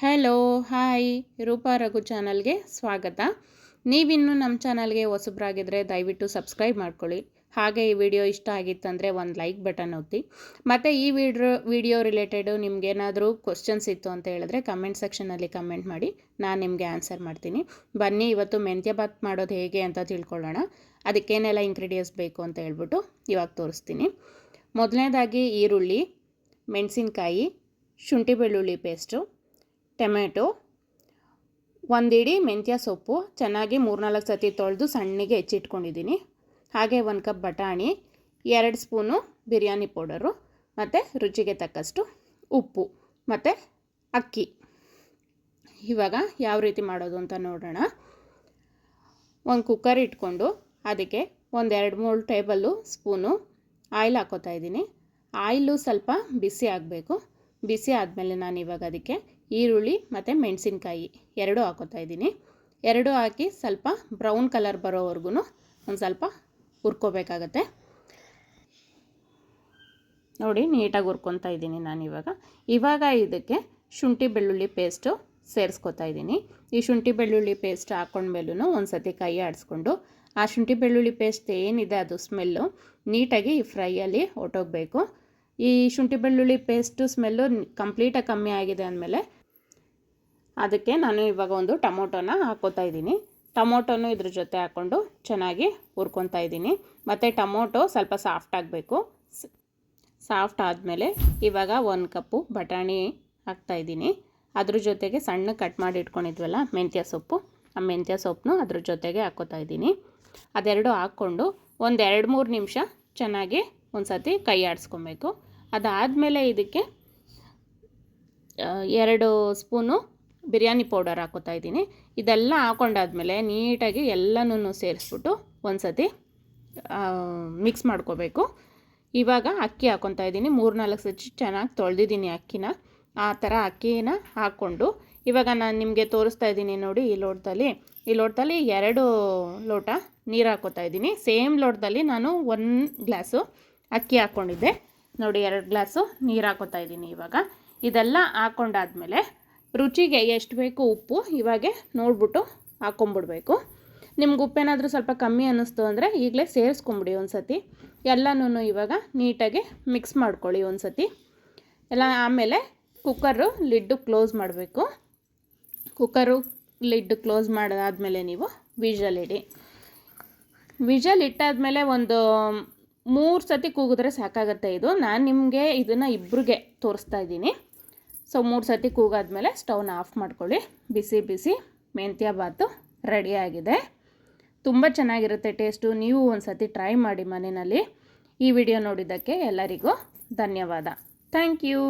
Hello hi Roopa Raghu ಚಾನಲ್ಗೆ ಸ್ವಾಗತ. ನೀವಿನ್ನು ನಮ್ಮ ಚಾನಲ್ಗೆ ಹೊಸಬ್ರಾಗಿದ್ದರೆ ದಯವಿಟ್ಟು ಸಬ್ಸ್ಕ್ರೈಬ್ ಮಾಡ್ಕೊಳ್ಳಿ. ಹಾಗೆ ಈ ವಿಡಿಯೋ ಇಷ್ಟ ಆಗಿತ್ತಂದರೆ ಒಂದು ಲೈಕ್ ಬಟನ್ ಒತ್ತಿ. ಮತ್ತು ಈ ವಿಡಿಯೋ ವಿಡಿಯೋ ರಿಲೇಟೆಡು ನಿಮ್ಗೇನಾದರೂ ಕ್ವಶನ್ಸ್ ಇತ್ತು ಅಂತ ಹೇಳಿದ್ರೆ ಕಮೆಂಟ್ ಸೆಕ್ಷನಲ್ಲಿ ಕಮೆಂಟ್ ಮಾಡಿ. ನಾನು ನಿಮಗೆ ಆನ್ಸರ್ ಮಾಡ್ತೀನಿ. ಬನ್ನಿ, ಇವತ್ತು ಮೆಂತ್ಯ ಬಾತ್ ಮಾಡೋದು ಹೇಗೆ ಅಂತ ತಿಳ್ಕೊಳ್ಳೋಣ. ಅದಕ್ಕೇನೆಲ್ಲ ಇಂಗ್ರೀಡಿಯೆಂಟ್ಸ್ ಬೇಕು ಅಂತ ಹೇಳ್ಬಿಟ್ಟು ಇವಾಗ ತೋರಿಸ್ತೀನಿ. ಮೊದಲನೇದಾಗಿ ಈರುಳ್ಳಿ, ಮೆಣಸಿನ್ಕಾಯಿ, ಶುಂಠಿ ಬೆಳ್ಳುಳ್ಳಿ ಪೇಸ್ಟು ಟೊಮೆಟೊ, ಒಂದಿಡಿ ಮೆಂತ್ಯ ಸೊಪ್ಪು, ಚೆನ್ನಾಗಿ ಮೂರ್ನಾಲ್ಕು ಸತಿ ತೊಳೆದು ಸಣ್ಣಗೆ ಹೆಚ್ಚಿಟ್ಕೊಂಡಿದ್ದೀನಿ. ಹಾಗೆ ಒಂದು ಕಪ್ ಬಟಾಣಿ, ಎರಡು ಸ್ಪೂನು ಬಿರಿಯಾನಿ ಪೌಡರು ಮತ್ತು ರುಚಿಗೆ ತಕ್ಕಷ್ಟು ಉಪ್ಪು ಮತ್ತು ಅಕ್ಕಿ. ಇವಾಗ ಯಾವ ರೀತಿ ಮಾಡೋದು ಅಂತ ನೋಡೋಣ. ಒಂದು ಕುಕ್ಕರ್ ಇಟ್ಕೊಂಡು ಅದಕ್ಕೆ ಒಂದು ಎರಡು ಮೂರು ಟೇಬಲ್ಲು ಸ್ಪೂನು ಆಯಿಲ್ ಹಾಕೋತಾ ಇದ್ದೀನಿ. ಆಯಿಲು ಸ್ವಲ್ಪ ಬಿಸಿ ಆಗಬೇಕು. ಬಿಸಿ ಆದಮೇಲೆ ನಾನು ಇವಾಗ ಅದಕ್ಕೆ ಈರುಳ್ಳಿ ಮತ್ತು ಮೆಣಸಿನ್ಕಾಯಿ ಎರಡೂ ಹಾಕೋತಾ ಇದ್ದೀನಿ. ಎರಡೂ ಹಾಕಿ ಸ್ವಲ್ಪ ಬ್ರೌನ್ ಕಲರ್ ಬರೋವರೆಗೂ ಒಂದು ಸ್ವಲ್ಪ ಹುರ್ಕೋಬೇಕಾಗತ್ತೆ. ನೋಡಿ, ನೀಟಾಗಿ ಹುರ್ಕೊತಾ ಇದ್ದೀನಿ ನಾನು ಇವಾಗ. ಇವಾಗ ಇದಕ್ಕೆ ಶುಂಠಿ ಬೆಳ್ಳುಳ್ಳಿ ಪೇಸ್ಟು ಸೇರಿಸ್ಕೊತಾ ಇದ್ದೀನಿ. ಈ ಶುಂಠಿ ಬೆಳ್ಳುಳ್ಳಿ ಪೇಸ್ಟ್ ಹಾಕೊಂಡ್ಮೇಲೂ ಒಂದು ಸತಿ ಕೈ ಆಡಿಸ್ಕೊಂಡು, ಆ ಶುಂಠಿ ಬೆಳ್ಳುಳ್ಳಿ ಪೇಸ್ಟ್ ಏನಿದೆ ಅದು ಸ್ಮೆಲ್ಲು ನೀಟಾಗಿ ಈ ಫ್ರೈಯಲ್ಲಿ ಹೊಟ್ಟೋಗಬೇಕು ಈ ಶುಂಠಿ ಬೆಳ್ಳುಳ್ಳಿ ಪೇಸ್ಟು ಸ್ಮೆಲ್ಲು ಕಂಪ್ಲೀಟಾಗಿ ಕಮ್ಮಿ ಆಗಿದೆ ಅಂದಮೇಲೆ ಅದಕ್ಕೆ ನಾನು ಇವಾಗ ಒಂದು ಟೊಮೊಟೊನ ಹಾಕೋತಾ ಇದ್ದೀನಿ. ಟೊಮೊಟೊನು ಇದ್ರ ಜೊತೆ ಹಾಕ್ಕೊಂಡು ಚೆನ್ನಾಗಿ ಹುರ್ಕೊತಾ ಇದ್ದೀನಿ. ಮತ್ತು ಟೊಮೊಟೊ ಸ್ವಲ್ಪ ಸಾಫ್ಟ್ ಆಗಬೇಕು. ಸಾಫ್ಟ್ ಆದಮೇಲೆ ಇವಾಗ ಒಂದು ಕಪ್ಪು ಬಟಾಣಿ ಹಾಕ್ತಾಯಿದ್ದೀನಿ ಅದ್ರ ಜೊತೆಗೆ ಸಣ್ಣ ಕಟ್ ಮಾಡಿ ಇಟ್ಕೊಂಡಿದ್ವಲ್ಲ ಮೆಂತ್ಯ ಸೊಪ್ಪು, ಆ ಮೆಂತ್ಯ ಸೊಪ್ಪನ್ನು ಅದ್ರ ಜೊತೆಗೆ ಹಾಕೋತಾ ಇದ್ದೀನಿ. ಅದೆರಡು ಹಾಕ್ಕೊಂಡು ಒಂದು ಎರಡು ಮೂರು ನಿಮಿಷ ಚೆನ್ನಾಗಿ ಒಂದು ಸತಿ ಕೈ ಆಡಿಸ್ಕೊಬೇಕು. ಅದಾದಮೇಲೆ ಇದಕ್ಕೆ ಎರಡು ಸ್ಪೂನು ಬಿರಿಯಾನಿ ಪೌಡರ್ ಹಾಕೋತಾ ಇದ್ದೀನಿ. ಇದೆಲ್ಲ ಹಾಕೊಂಡಾದ್ಮೇಲೆ ನೀಟಾಗಿ ಎಲ್ಲನೂ ಸೇರಿಸ್ಬಿಟ್ಟು ಒಂದು ಸತಿ ಮಿಕ್ಸ್ ಮಾಡ್ಕೋಬೇಕು. ಇವಾಗ ಅಕ್ಕಿ ಹಾಕೊತಾ ಇದ್ದೀನಿ. ಮೂರು ನಾಲ್ಕು ಸತಿ ಚೆನ್ನಾಗಿ ತೊಳೆದಿದ್ದೀನಿ ಅಕ್ಕಿನ. ಆ ಥರ ಅಕ್ಕಿನ ಹಾಕ್ಕೊಂಡು, ಇವಾಗ ನಾನು ನಿಮಗೆ ತೋರಿಸ್ತಾ ಇದ್ದೀನಿ ನೋಡಿ ಈ ಲೋಟದಲ್ಲಿ. ಈ ಲೋಟದಲ್ಲಿ ಎರಡು ಲೋಟ ನೀರು ಹಾಕೋತಾ ಇದ್ದೀನಿ. ಸೇಮ್ ಲೋಟದಲ್ಲಿ ನಾನು ಒಂದು ಗ್ಲಾಸು ಅಕ್ಕಿ ಹಾಕ್ಕೊಂಡಿದ್ದೆ ನೋಡಿ, ಎರಡು ಗ್ಲಾಸು ನೀರು ಹಾಕೋತಾ ಇದ್ದೀನಿ ಇವಾಗ. ಇದೆಲ್ಲ ಹಾಕ್ಕೊಂಡಾದ್ಮೇಲೆ ರುಚಿಗೆ ಎಷ್ಟು ಬೇಕು ಉಪ್ಪು ಇವಾಗೆ ನೋಡ್ಬಿಟ್ಟು ಹಾಕ್ಕೊಂಬಿಡ್ಬೇಕು ನಿಮ್ಗೆ ಉಪ್ಪೇನಾದರೂ ಸ್ವಲ್ಪ ಕಮ್ಮಿ ಅನ್ನಿಸ್ತು ಅಂದರೆ ಈಗಲೇ ಸೇರಿಸ್ಕೊಂಬಿಡಿ ಒಂದು ಸತಿ ಎಲ್ಲನೂ ಇವಾಗ ನೀಟಾಗಿ ಮಿಕ್ಸ್ ಮಾಡ್ಕೊಳ್ಳಿ ಒಂದು ಸತಿ ಎಲ್ಲ ಆಮೇಲೆ ಕುಕ್ಕರು ಲಿಡ್ಡು ಕ್ಲೋಸ್ ಮಾಡಬೇಕು. ಕುಕ್ಕರು ಲಿಡ್ಡು ಕ್ಲೋಸ್ ಮಾಡಾದಮೇಲೆ ನೀವು ವಿಜಲ್ ಇಡಿ. ವಿಜಲ್ ಇಟ್ಟಾದಮೇಲೆ ಒಂದು ಮೂರು ಸತಿ ಕೂಗಿದ್ರೆ ಸಾಕಾಗುತ್ತೆ ಇದು. ನಾನು ನಿಮಗೆ ಇದನ್ನು ಇಬ್ಬರಿಗೆ ತೋರಿಸ್ತಾ ಇದ್ದೀನಿ. ಸೊ ಮೂರು ಸತಿ ಕೂಗಾದ್ಮೇಲೆ ಸ್ಟವ್ನ ಆಫ್ ಮಾಡ್ಕೊಳ್ಳಿ. ಬಿಸಿ ಬಿಸಿ, ಮೆಂತ್ಯ ಬಾತು ರೆಡಿಯಾಗಿದೆ ತುಂಬ ಚೆನ್ನಾಗಿರುತ್ತೆ ಟೇಸ್ಟು ನೀವು ಒಂದು ಸತಿ ಟ್ರೈ ಮಾಡಿ ಮನೆಯಲ್ಲಿ. ಈ ವಿಡಿಯೋ ನೋಡಿದ್ದಕ್ಕೆ ಎಲ್ಲರಿಗೂ ಧನ್ಯವಾದ. Thank you